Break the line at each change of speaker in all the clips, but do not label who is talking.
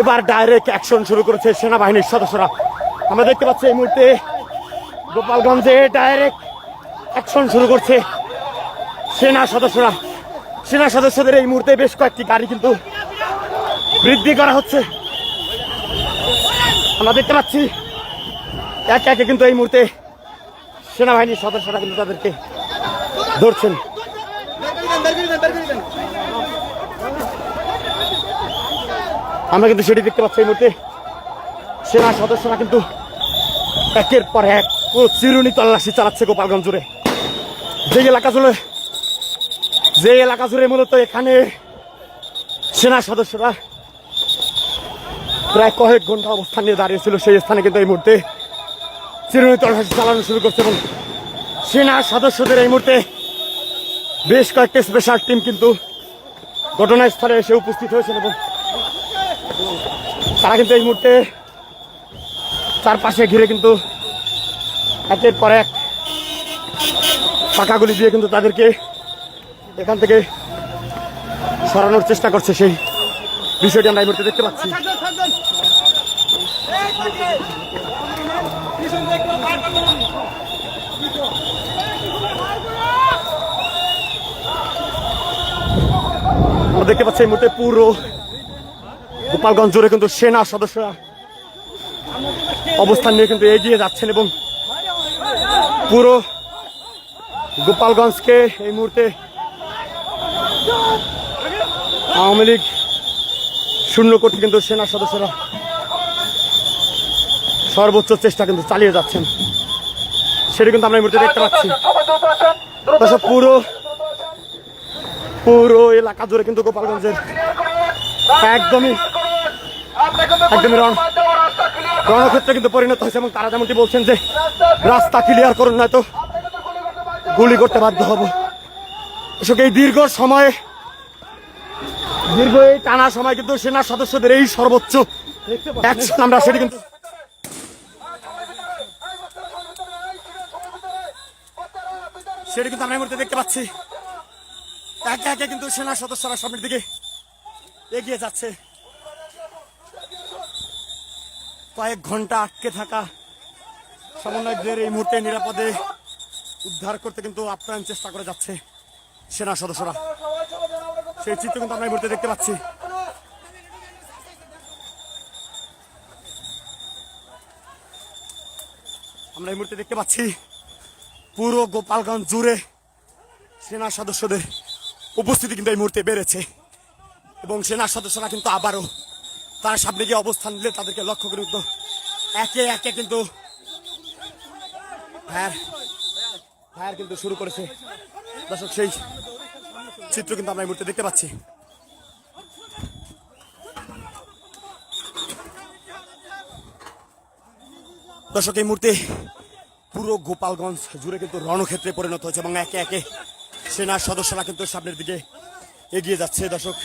এবার direct action শুরু করেছে সেনাবাহিনীর সদস্যরা। আমরা দেখতে পাচ্ছি এই মুহূর্তে গোপালগঞ্জে ডাইরেক্ট অ্যাকশন শুরু করছে সেনা সদস্যরা। সেনা সদস্যদের এই মুহূর্তে বেশ কয়েকটি গাড়ি কিন্তু বৃদ্ধি করা হচ্ছে। আমরা দেখতে পাচ্ছি একে একে কিন্তু এই মুহূর্তে সেনাবাহিনীর সদস্যরা কিন্তু তাদেরকে ধরছেন। আমরা কিন্তু সেটি দেখতে পাচ্ছি এই মুহূর্তে। সেনা সদস্যরা কিন্তু একের পর এক পুরো চিরুনি তল্লাশি চালাচ্ছে গোপালগঞ্জ জুড়ে। যে এলাকা জুড়ে যে এলাকা জুড়ে মূলত এখানে সেনা সদস্যরা প্রায় কয়েক ঘণ্টা অবস্থান নিয়ে দাঁড়িয়েছিল সেই স্থানে কিন্তু এই মুহূর্তে চিরুনি তল্লাশি চালানো শুরু করছে এবং সেনা সদস্যদের এই মুহূর্তে বেশ কয়েকটি স্পেশাল টিম কিন্তু ঘটনাস্থলে এসে উপস্থিত হয়েছেন এবং তারা কিন্তু এই মুহূর্তে চারপাশে ঘিরে কিন্তু একের পর এক পাকাগুলি দিয়ে কিন্তু তাদেরকে এখান থেকে সরানোর চেষ্টা করছে সেই বিষয়টি আমরা এই মুহূর্তে দেখতে পাচ্ছি। আমরা দেখতে পাচ্ছি এই মুহূর্তে পুরো গোপালগঞ্জ জুড়ে কিন্তু সেনা সদস্যরা অবস্থান নিয়ে কিন্তু এগিয়ে যাচ্ছেন এবং পুরো গোপালগঞ্জকে এই মুহূর্তে আওয়ামী লীগ শূন্য করতে কিন্তু সেনা সদস্যরা সর্বোচ্চ চেষ্টা কিন্তু চালিয়ে যাচ্ছেন। সেটা কিন্তু আমরা এই মুহূর্তে দেখতে পাচ্ছি। পুরো পুরো এলাকা জুড়ে কিন্তু গোপালগঞ্জের একদমই একদমই রণক্ষেত্রে কিন্তু পরিণত হয়েছে এবং তারা যেমনটি বলছেন যে রাস্তা ক্লিয়ার করুন, নয়তো গুলি করতে বাধ্য হব। এসব এই দীর্ঘ সময়ে, দীর্ঘ এই টানা সময় কিন্তু সেনা সদস্যদের এই সর্বোচ্চ আমরা সেটি কিন্তু সেটি কিন্তু আমরা মুহূর্তে দেখতে পাচ্ছি। একে একে কিন্তু সেনা সদস্যরা সামনের দিকে এগিয়ে যাচ্ছে। কয়েক ঘণ্টা আটকে থাকা সমন্বয়কদের এই মুহূর্তে নিরাপদে উদ্ধার করতে কিন্তু আপ্রাণ চেষ্টা করে যাচ্ছে সেনা সদস্যরা। সেই চিত্র কিন্তু আমরা এই মুহূর্তে দেখতে পাচ্ছি। আমরা এই মুহূর্তে দেখতে পাচ্ছি পুরো গোপালগঞ্জ জুড়ে সেনা সদস্যদের উপস্থিতি কিন্তু এই মুহূর্তে বেড়েছে এবং সেনা সদস্যরা কিন্তু আবারও তারা সামনে গিয়ে অবস্থান নিলে তাদেরকে লক্ষ্য করে উঠতো একে একে কিন্তু ফায়ার কিন্তু শুরু করেছে। দর্শক, সেই চিত্র কিন্তু আমরা এই মুহূর্তে দেখতে পাচ্ছি। দর্শক, এই মুহূর্তে পুরো গোপালগঞ্জ জুড়ে কিন্তু রণক্ষেত্রে পরিণত হয়েছে এবং একে একে সেনার সদস্যরা কিন্তু সামনের দিকে এগিয়ে যাচ্ছে। দর্শক,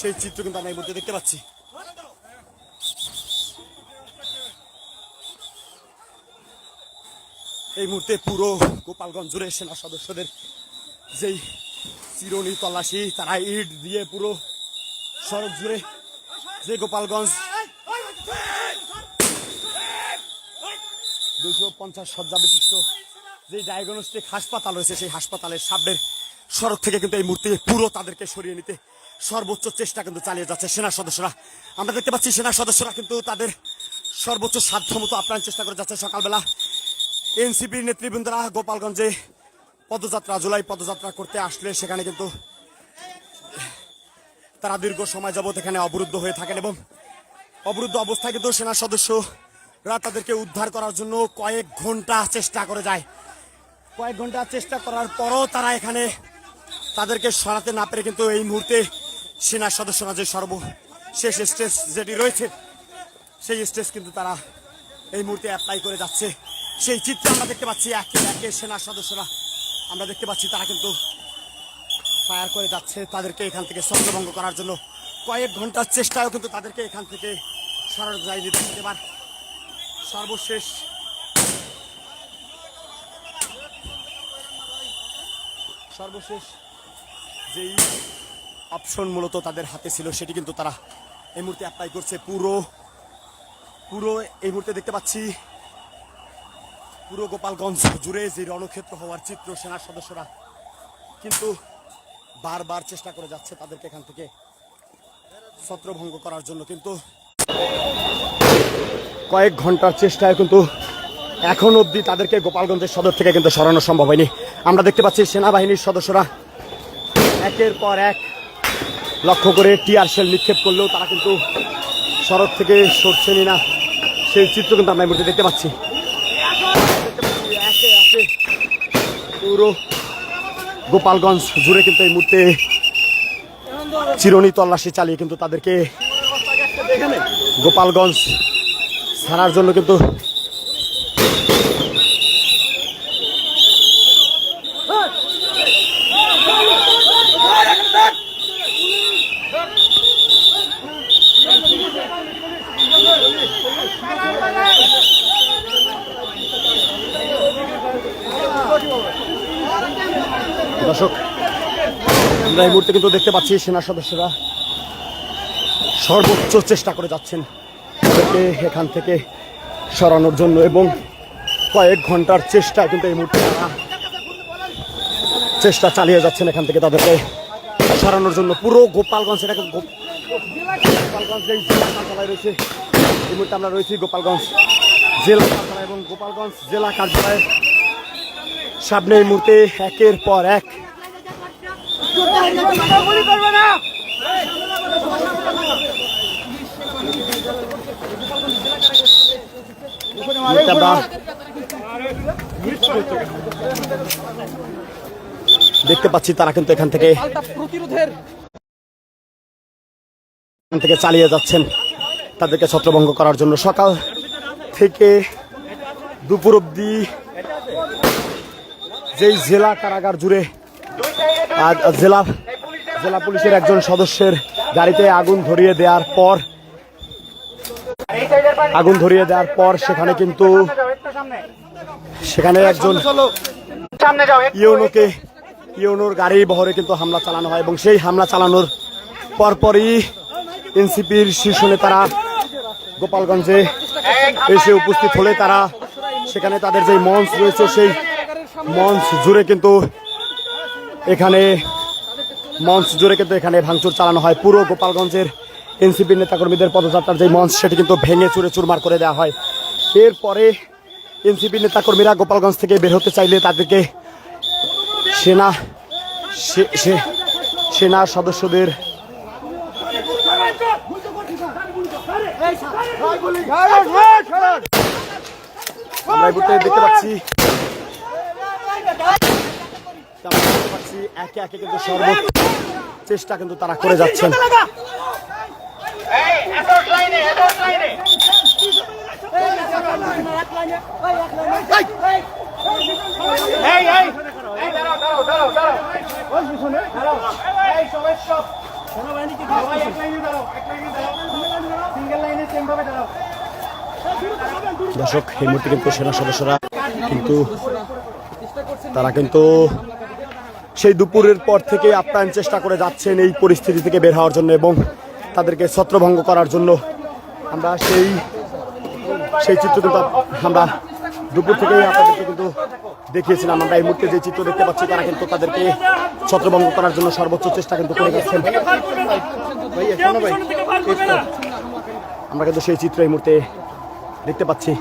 সেই চিত্র কিন্তু আমরা এই মুহূর্তে দেখতে পাচ্ছি। এই মুহূর্তে পুরো গোপালগঞ্জ জুড়ে সেনা সদস্যদের যেই চিরনি তল্লাশি, তারা ইট দিয়ে পুরো সড়ক জুড়ে যে গোপালগঞ্জ দুশো পঞ্চাশ শয্যা বিশিষ্ট যে ডায়াগনস্টিক হাসপাতাল রয়েছে, সেই হাসপাতালের সামনের সড়ক থেকে কিন্তু এই মুহূর্তে পুরো তাদেরকে সরিয়ে নিতে সর্বোচ্চ চেষ্টা কিন্তু চালিয়ে যাচ্ছে সেনা সদস্যরা। আমরা দেখতে পাচ্ছি, সেনা সদস্যরা কিন্তু তাদের সর্বোচ্চ সাধ্য মতো আপ্রাণ চেষ্টা করে যাচ্ছে সকালবেলা। এনসিপির নেতৃবৃন্দরা গোপালগঞ্জে পদযাত্রা, জুলাই পদযাত্রা করতে আসলে সেখানে কিন্তু তারা দীর্ঘ সময় যাবত এখানে অবরুদ্ধ হয়ে থাকেন এবং অবরুদ্ধ অবস্থায় কিন্তু সেনা সদস্যরা তাদেরকে উদ্ধার করার জন্য কয়েক ঘণ্টা চেষ্টা করে যায়। কয়েক ঘণ্টা চেষ্টা করার পরও তারা এখানে তাদেরকে সরাতে না পেরে কিন্তু এই মুহূর্তে সেনা সদস্যরা যে সর্বশেষ স্টেজ যেটি রয়েছে, সেই স্টেজ কিন্তু তারা এই মুহূর্তে অ্যাপ্লাই করে যাচ্ছে। সেই চিত্র আমরা দেখতে পাচ্ছি একে একে সেনা সদস্যরা। আমরা দেখতে পাচ্ছি তারা কিন্তু ফায়ার করে যাচ্ছে। তাদেরকে এখান থেকে ছত্রভঙ্গ করার জন্য কয়েক ঘণ্টার চেষ্টায়ও কিন্তু তাদেরকে এখান থেকে সরানো যায়নি। এবার সর্বশেষ সর্বশেষ যেই অপশন মূলত তাদের হাতে ছিল, সেটি কিন্তু তারা এই মুহূর্তে অ্যাপ্লাই করছে। পুরো পুরো এই মুহূর্তে দেখতে পাচ্ছি পুরো গোপালগঞ্জ জুড়ে যে রণক্ষেত্র হওয়ার চিত্র সেনার সদস্যরা কিন্তু বারবার চেষ্টা করে যাচ্ছে তাদেরকে এখান থেকে ছত্রভঙ্গ করার জন্য। কিন্তু কয়েক ঘণ্টার চেষ্টায় কিন্তু এখন অবধি তাদেরকে গোপালগঞ্জের সদর থেকে কিন্তু সরানো সম্ভব হয়নি। আমরা দেখতে পাচ্ছি সেনাবাহিনীর সদস্যরা একের পর এক লক্ষ্য করে টিয়ার শেল নিক্ষেপ করলেও তারা কিন্তু সড়ক থেকে সরছেনই না। সেই চিত্র কিন্তু আমরা এই মুহূর্তে দেখতে পাচ্ছি দেখতে পাচ্ছি একে একে পুরো গোপালগঞ্জ জুড়ে কিন্তু এই মুহূর্তে চিরনি তল্লাশি চালিয়ে কিন্তু তাদেরকে গোপালগঞ্জ ছাড়ার জন্য কিন্তু দর্শক, আমরা এই মুহূর্তে কিন্তু দেখতে পাচ্ছি সেনা সদস্যরা সর্বোচ্চ চেষ্টা করে যাচ্ছেন তাদেরকে এখান থেকে সরানোর জন্য এবং কয়েক ঘণ্টার চেষ্টা কিন্তু এই মুহূর্তে চেষ্টা চালিয়ে যাচ্ছেন এখান থেকে তাদেরকে সরানোর জন্য। পুরো গোপালগঞ্জ, এটাকে গোপালগঞ্জ কার্যালয় রয়েছে, এই মুহূর্তে আমরা রয়েছি গোপালগঞ্জ জেলা কার্যালয় এবং গোপালগঞ্জ জেলা কার্যালয়ের সামনে এই মুহূর্তে একের পর এক দেখতে পাচ্ছি তারা কিন্তু এখান থেকে এখান থেকে চালিয়ে যাচ্ছেন। তাদেরকে ছত্রভঙ্গ করার জন্য সকাল থেকে দুপুর অব্দি যেই জেলা কারাগার জুড়ে জেলা জেলা পুলিশের একজন সদস্যের গাড়িতে আগুন ধরিয়ে দেওয়ার পর, আগুন ধরিয়ে দেওয়ার পর সেখানে কিন্তু সেখানে একজন ইউনোকে, ইউনোর গাড়ি বহরে কিন্তু হামলা চালানো হয় এবং সেই হামলা চালানোর পরপরই এনসিপির শীর্ষ নেতারা গোপালগঞ্জে এসে উপস্থিত হলে তারা সেখানে তাদের যে মঞ্চ রয়েছে, সেই মঞ্চ জুড়ে কিন্তু এখানে মঞ্চ জুড়ে কিন্তু এখানে ভাঙচুর চালানো হয়। পুরো গোপালগঞ্জের এনসিপির নেতাকর্মীদের পদযাত্রার যে মঞ্চ, সেটি কিন্তু ভেঙে চুরে চুরমার করে দেওয়া হয়। এরপরে এনসিপি নেতাকর্মীরা গোপালগঞ্জ থেকে বের হতে চাইলে তাদেরকে সেনা সেনা সদস্যদের দেখতে পাচ্ছি। পাচ্ছি একে একে কিন্তু সর্বোচ্চ চেষ্টা কিন্তু তারা করে যাচ্ছেন। দর্শক এই মুহূর্তে কিন্তু সেনা সদস্যরা কিন্তু তারা কিন্তু সেই দুপুরের পর থেকে আপ্যায়ন চেষ্টা করে যাচ্ছেন এই পরিস্থিতি থেকে বের হওয়ার জন্য এবং তাদেরকে ছত্রভঙ্গ করার জন্য আমরা সেই সেই চিত্র কিন্তু আমরা দুপুর থেকেই আপনাদেরকে কিন্তু দেখিয়েছিলাম। আমরা এই মুহূর্তে যে চিত্র দেখতে পাচ্ছি তারা কিন্তু তাদেরকে ছত্রভঙ্গ করার জন্য সর্বোচ্চ চেষ্টা কিন্তু করে ভাই, আমরা কিন্তু সেই চিত্র এই মুহূর্তে দেখতে পাচ্ছি।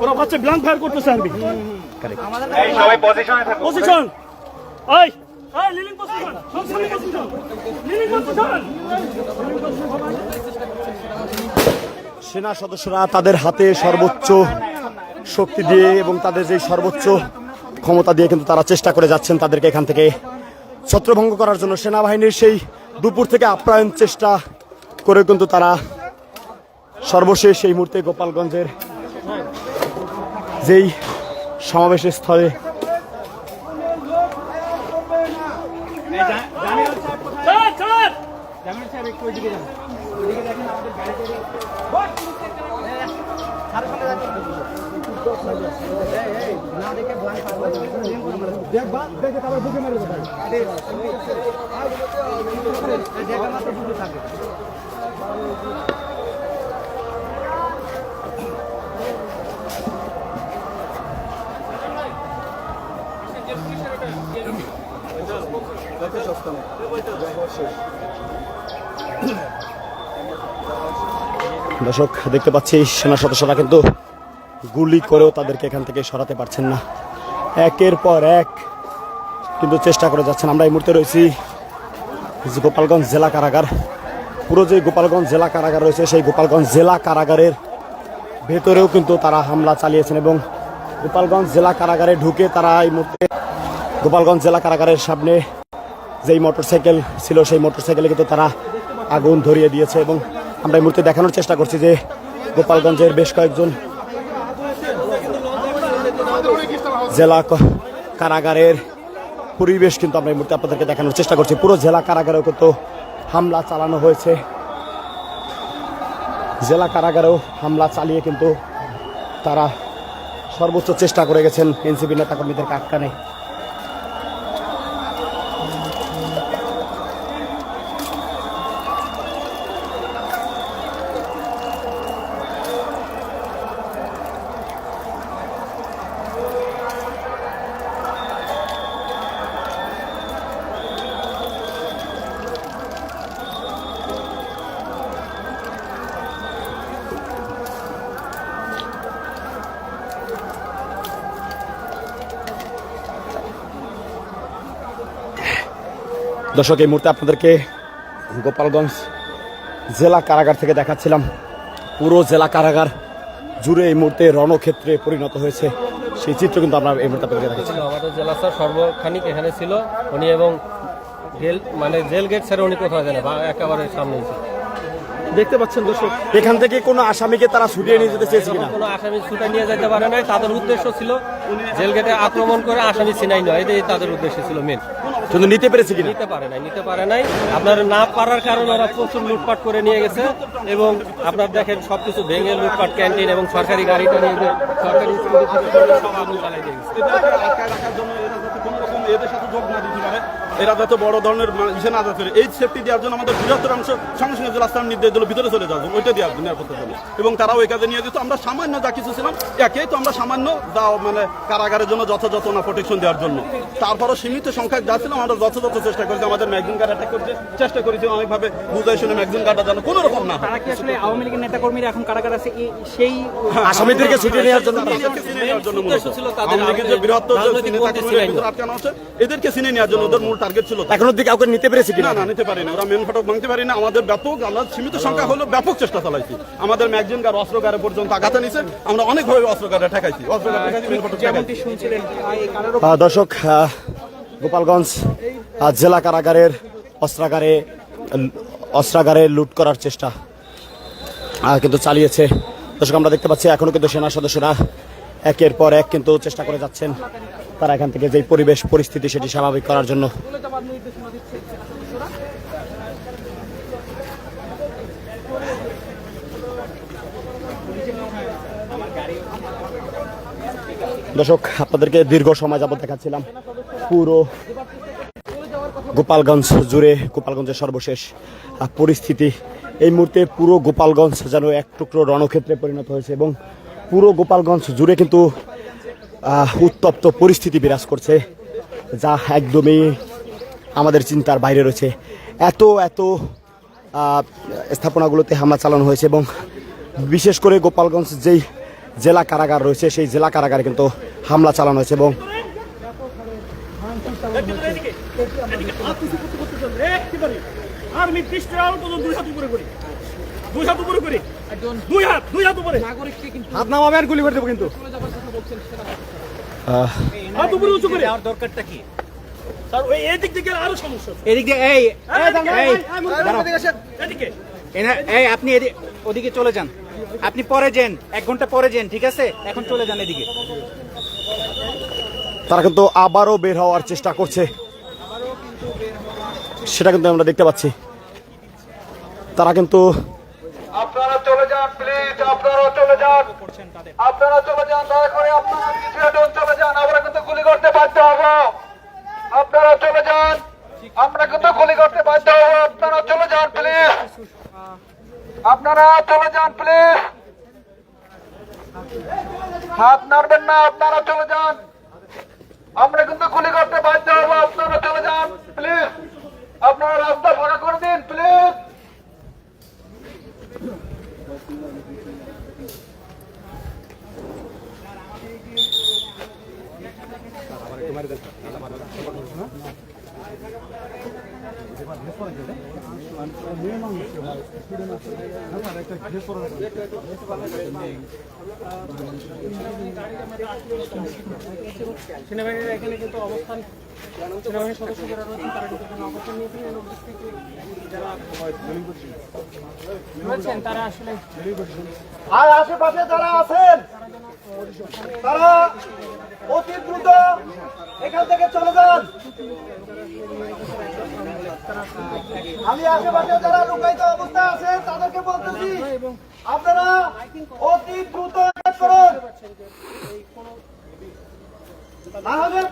ওরা ভাবছে ব্ল্যাঙ্ক ফায়ার করতেছে আরবি
পজিশনে থাকুন
সেনা সদস্যরা তাদের হাতে সর্বোচ্চ শক্তি দিয়ে এবং তাদের যে সর্বোচ্চ ক্ষমতা দিয়ে কিন্তু তারা চেষ্টা করে যাচ্ছেন তাদেরকে এখান থেকে ছত্রভঙ্গ করার জন্য। সেনাবাহিনীর সেই দুপুর থেকে আপ্যায়ন চেষ্টা করে কিন্তু তারা সর্বশেষ এই মুহূর্তে গোপালগঞ্জের যেই সমাবেশের স্থলে
আর একটু
ওইদিকে যান ওইদিকে দেখেন আমাদের গাড়িতে দেখবা দেখে তারপর বুকে মেরে দেবে দেখা মাত্র বুকে থাকে Давайте остановим. Давайте.
দর্শক, দেখতে পাচ্ছি সেনা সদস্যরা কিন্তু গুলি করেও তাদেরকে এখান থেকে সরাতে পারছেন না। একের পর এক কিন্তু চেষ্টা করে যাচ্ছেন। আমরা এই মুহূর্তে রয়েছি গোপালগঞ্জ জেলা কারাগার। পুরো যে গোপালগঞ্জ জেলা কারাগার রয়েছে, সেই গোপালগঞ্জ জেলা কারাগারের ভেতরেও কিন্তু তারা হামলা চালিয়েছেন এবং গোপালগঞ্জ জেলা কারাগারে ঢুকে তারা এই মুহূর্তে গোপালগঞ্জ জেলা কারাগারের সামনে যেই মোটরসাইকেল ছিল, সেই মোটরসাইকেলে কিন্তু তারা আগুন ধরিয়ে দিয়েছে এবং আমরা এই মুহূর্তে দেখানোর চেষ্টা করছি যে গোপালগঞ্জের বেশ কয়েকজন জেলা কারাগারের পরিবেশ কিন্তু আমরা এই মুহূর্তে আপনাদেরকে দেখানোর চেষ্টা করছি। পুরো জেলা কারাগারেও কিন্তু হামলা চালানো হয়েছে। জেলা কারাগারেও হামলা চালিয়ে কিন্তু তারা সর্বোচ্চ চেষ্টা করে গেছেন এনসিপি নেতাকর্মীদেরকে আটকানে দর্শক এই মুহূর্তে আপনাদেরকে গোপালগঞ্জ জেলা কারাগার থেকে দেখাচ্ছিলাম। পুরো জেলা কারাগার জুড়ে এই মুহূর্তে রণক্ষেত্রে পরিণত হয়েছে। সেই চিত্র কিন্তু আমরা এই মুহূর্তে আপনাদেরকে দেখাচ্ছি।
আমাদের জেলা স্যার সর্বখানিক এখানে ছিল। উনি এবং জেল মানে জেল গেট ছেড়ে উনি কোথাও জানে বা একেবারে সামনে ছিল।
দেখতে পাচ্ছেন দর্শক
এখান থেকে কোনো আসামিকে তারা ছুটিয়ে নিয়ে যেতে চেয়েছে কিনা?
কোনো আসামি ছুটে নিয়ে যেতে পারে নাই তাদের উদ্দেশ্য ছিল জেল গেটে আক্রমণ করে আসামি চিনাই নয় এটাই তাদের উদ্দেশ্য ছিল মেন
কিন্তু নিতে পেরেছে কি
নিতে পারে নাই নিতে পারে নাই। আপনার না পারার কারণে ওরা প্রচুর লুটপাট করে নিয়ে গেছে এবং আপনার দেখেন সব কিছু ভেঙে লুটপাট ক্যান্টিন এবং সরকারি গাড়িটা নিয়ে যে সরকারি সব আগুন জ্বালাই দিয়ে গেছে
এদেরকে আটকায় রাখার জন্য এরা যাতে বড় ধরনের ইসে না যাতে এই সেফটি দেওয়ার জন্য আমাদের বৃহত্তর অংশ সঙ্গে সঙ্গে জেলা স্থান নির্দেশ দিল ভিতরে চলে যাওয়ার জন্য ওইটা দেওয়ার জন্য নিরাপত্তার জন্য এবং তারাও ওই কাজে নিয়ে যেত আমরা সামান্য যা কিছু ছিলাম একেই তো আমরা সামান্য যা মানে কারাগারের জন্য যথাযথ না প্রোটেকশন দেওয়ার জন্য। তারপরও সীমিত সংখ্যক যা ছিলাম আমরা যথাযথ চেষ্টা করেছি। আমাদের ম্যাগজিন গার্ড অ্যাটাক করতে চেষ্টা করেছি। অনেকভাবে বুঝাই শুনে ম্যাগজিন গার্ডটা যেন কোনো রকম না
তারা কি আসলে আওয়ামী লীগের নেতাকর্মীরা এখন কারাগার আছে সেই
আসামিদেরকে ছুটিয়ে নেওয়ার জন্য
আওয়ামী লীগের যে বৃহত্তর যে নেতা কর্মীরা আটকানো আছে এদেরকে চিনে নেওয়ার জন্য ওদের মূল টার্গেট ছিল
এখন অব্দি কাউকে নিতে পেরেছে
না না নিতে পারি না ওরা মেন ফটক ভাঙতে পারি না আমাদের ব্যাপক আল্লাহ সীমিত সংখ্যা হলো ব্যাপক চেষ্টা চালাইছি। আমাদের ম্যাগজিন গার অস্ত্রগারে পর্যন্ত আঘাতে নিছে আমরা অনেকভাবে অস্ত্রগারে ঠেকাইছি। অস্ত্রগারে ঠেকাইছি মেন ফটক
দর্শক গোপালগঞ্জ জেলা কারাগারের অস্ত্রাগারে অস্ত্রাগারে লুট করার চেষ্টা কিন্তু চালিয়েছে। দর্শক আমরা দেখতে পাচ্ছি এখনও কিন্তু সেনা সদস্যরা একের পর এক কিন্তু চেষ্টা করে যাচ্ছেন তারা এখান থেকে যে পরিবেশ, পরিস্থিতি সেটি স্বাভাবিক করার জন্য। দর্শক, আপনাদেরকে দীর্ঘ সময় যাবত দেখাচ্ছিলাম পুরো গোপালগঞ্জ জুড়ে, গোপালগঞ্জের সর্বশেষ পরিস্থিতি। এই মুহূর্তে পুরো গোপালগঞ্জ যেন এক টুকরো রণক্ষেত্রে পরিণত হয়েছে এবং পুরো গোপালগঞ্জ জুড়ে কিন্তু উত্তপ্ত পরিস্থিতি বিরাজ করছে, যা একদমই আমাদের চিন্তার বাইরে রয়েছে। এত এত স্থাপনাগুলোতে হামলা চালানো হয়েছে এবং বিশেষ করে গোপালগঞ্জ যেই জেলা কারাগার রয়েছে, সেই জেলা কারাগারে কিন্তু হামলা চালানো হয়েছে এবং
আর নির্দিষ্ট আলো দুই হাত উপরে করি। দুই হাত উপরে করি। দুই হাত দুই হাত উপরে।
হাত নামাবে আর গুলি করে দেবো কিন্তু।
হাত উপরে উঁচু করে।
দরকারটা কি?
স্যার ওই এদিক থেকে আরও সমস্যা
এদিক দিয়ে এই এই, এই দাঁড়াও।
এদিকে
এই আপনি ওদিকে চলে যান। আপনি পরে যান। এক ঘণ্টা পরে যান ঠিক আছে? এখন চলে যান এদিকে।
তারা কিন্তু আবারও বের হওয়ার চেষ্টা করছে। সেটা কিন্তু আমরা দেখতে পাচ্ছি। তারা কিন্তু
আপনারা চলে যান প্লিজ আপনারা চলে যান। আপনারা চলে যান, দয়া করে আপনারা পিছিয়ে চলে যান, আমরা কিন্তু গুলি করতে বাধ্য হব। আপনারা চলে যান, আমরা কিন্তু গুলি করতে বাধ্য হব। আপনারা চলে যান প্লিজ আপনারা চলে যান প্লিজ হাত নাড়বেন না, আপনারা চলে যান। আমরা কিন্তু গুলি করতে বাধ্য হব, আপনারা চলে যান প্লিজ আপনারা রাস্তা ফাঁকা করে দিন প্লিজ
সেনাবাহিনীর এখানে কিন্তু অবস্থান, সেনাবাহিনীর রয়েছেন, তারা কিন্তু অবস্থান নিয়েছেন। রয়েছেন, তারা আসলে
আর আশেপাশে যারা আছেন, তারা অতি দ্রুত এখান থেকে চলে যান। আমি আশেপাশে যারা লুকায়িত অবস্থায় আছে তাদেরকে বলতেছি আপনারা অতি দ্রুত করুন।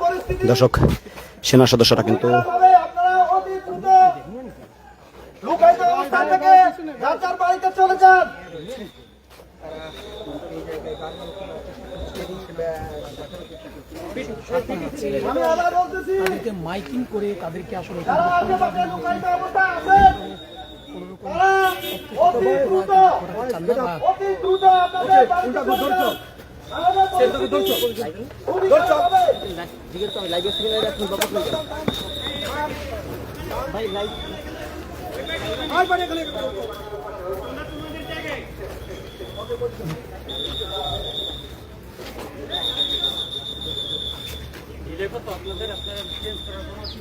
পরিস্থিতি
দর্শক সেনা সদস্যরা কিন্তু
লুকায়িত থেকে বাড়িতে চলে যান।
তাদেরকে মাইকিং করে তাদেরকে আসলে
যারা আশেপাশে লুকায়িত অবস্থায় আছেন তারা অতি দ্রুত অতি দ্রুত আপনাদের বাড়িতে চলে যান। আমাদের